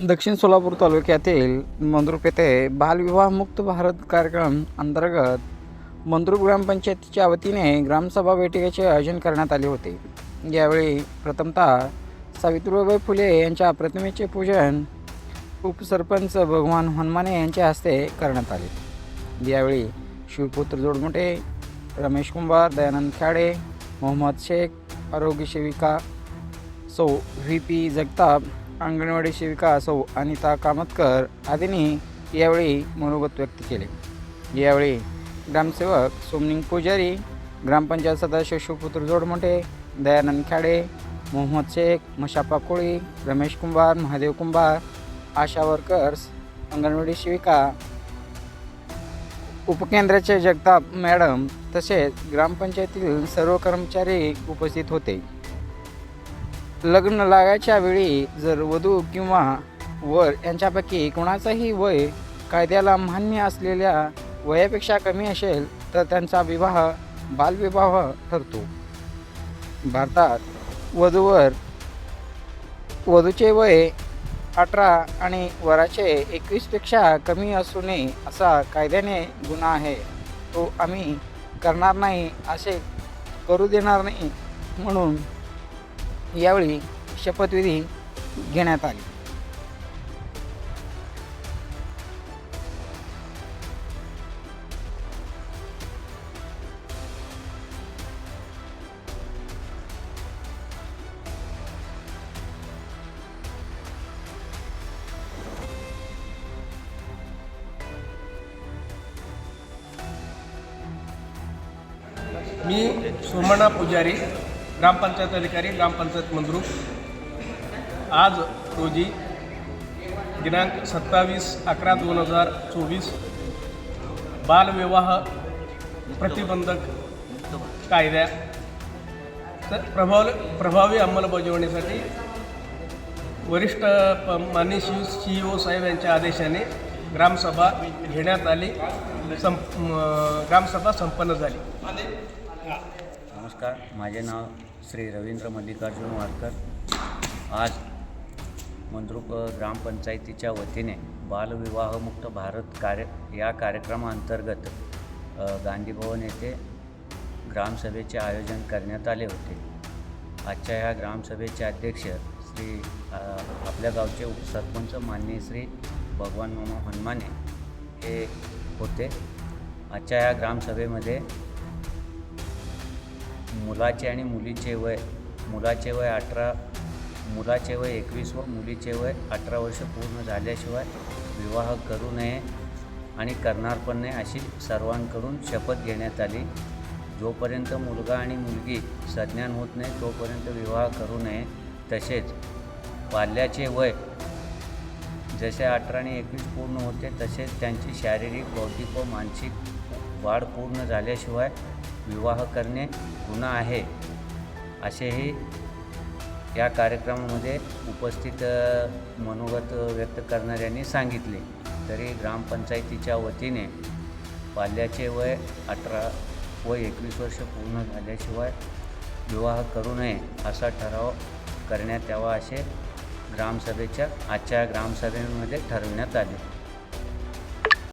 दक्षिण सोलापूर तालुक्यातील मंद्रुप येथे बालविवाहमुक्त भारत कार्यक्रम अंतर्गत मंद्रुप ग्रामपंचायतीच्या वतीने ग्रामसभा बैठकीचे आयोजन करण्यात आले होते. यावेळी प्रथमतः सावित्रीबाई फुले यांच्या प्रतिमेचे पूजन उपसरपंच भगवान हनुमाने यांच्या हस्ते करण्यात आले. यावेळी शिवपुत्र जोडमुटे रमेश कुंभार दयानंद खाडे मोहम्मद शेख आरोग्य सेविका सौ व्ही पी जगताप अंगणवाडी सेविका सौ हो अनिता कामतकर आदींनी यावेळी मनोगत व्यक्त केले. यावेळी ग्रामसेवक सोमनिंग पुजारी ग्रामपंचायत सदस्य शिवपुत्र जोडमोठे दयानंद खाडे मोहम्मद शेख मशापा कोळी रमेश कुंभार महादेव कुंभार आशा वर्कर्स अंगणवाडी सेविका उपकेंद्राचे जगताप मॅडम तसेच ग्रामपंचायतीतील सर्व कर्मचारी उपस्थित होते. लग्न लागायच्या वेळी जर वधू किंवा वर यांच्यापैकी कोणाचंही वय कायद्याला मान्य असलेल्या वयापेक्षा कमी असेल तर त्यांचा विवाह बालविवाह ठरतो. भारतात वधूवर वधूचे वय अठरा आणि वराचे एकवीसपेक्षा कमी असू नये असा कायद्याने गुन्हा आहे. तो आम्ही करणार नाही असे करू देणार नाही म्हणून यावेळी शपथविधी घेण्यात आली. मी सोमण्णा पुजारी. ग्रामपंचायत अधिकारी ग्रामपंचायत मंद्रुप आज रोजी दिनांक सत्तावीस अकरा दोन हजार चोवीस बालविवाह प्रतिबंधक कायद्या तर प्रभाव प्रभावी अंमलबजावणीसाठी वरिष्ठ प माननीय सी सी ओ साहेब यांच्या आदेशाने ग्रामसभा घेण्यात आली. संप ग्रामसभा संपन्न झाली. नमस्कार माझे नाव श्री रवींद्र मल्लिकार्जुन वाडकर आज मंद्रुप ग्रामपंचायतीच्या वतीने बालविवाहमुक्त भारत कार्य या कार्यक्रमाअंतर्गत गांधीभवन येथे ग्रामसभेचे आयोजन करण्यात आले होते. आजच्या ह्या ग्रामसभेचे अध्यक्ष श्री आपल्या गावचे उपसरपंच माननीय श्री भगवान मामा हनुमाने हे होते. आजच्या ह्या ग्रामसभेमध्ये मुलाचे आणि मुलीचे वय. मुलाचे वय अठरा मुलाचे वय एकवीस व मुलीचे वय अठरा वर्ष पूर्ण झाल्याशिवाय विवाह करू नये आणि करणार पण नाही अशी सर्वांकडून शपथ घेण्यात आली. जोपर्यंत मुलगा आणि मुलगी संज्ञान होत नाही तोपर्यंत विवाह करू नये. तसेच पाल्याचे वय जसे अठरा आणि एकवीस पूर्ण होते तसेच त्यांची शारीरिक बौद्धिक व मानसिक वाढ पूर्ण झाल्याशिवाय विवाह करणे गुन्हा आहे. असेही या कार्यक्रमामध्ये उपस्थित मनोगत व्यक्त करणाऱ्यांनी सांगितले. तरी ग्रामपंचायतीच्या वतीने पाल्याचे वय अठरा व एकवीस वर्ष पूर्ण झाल्याशिवाय विवाह करू नये असा ठराव करण्यात यावा असे ग्रामसभेच्या आजच्या ग्रामसभेमध्ये ठरविण्यात आले.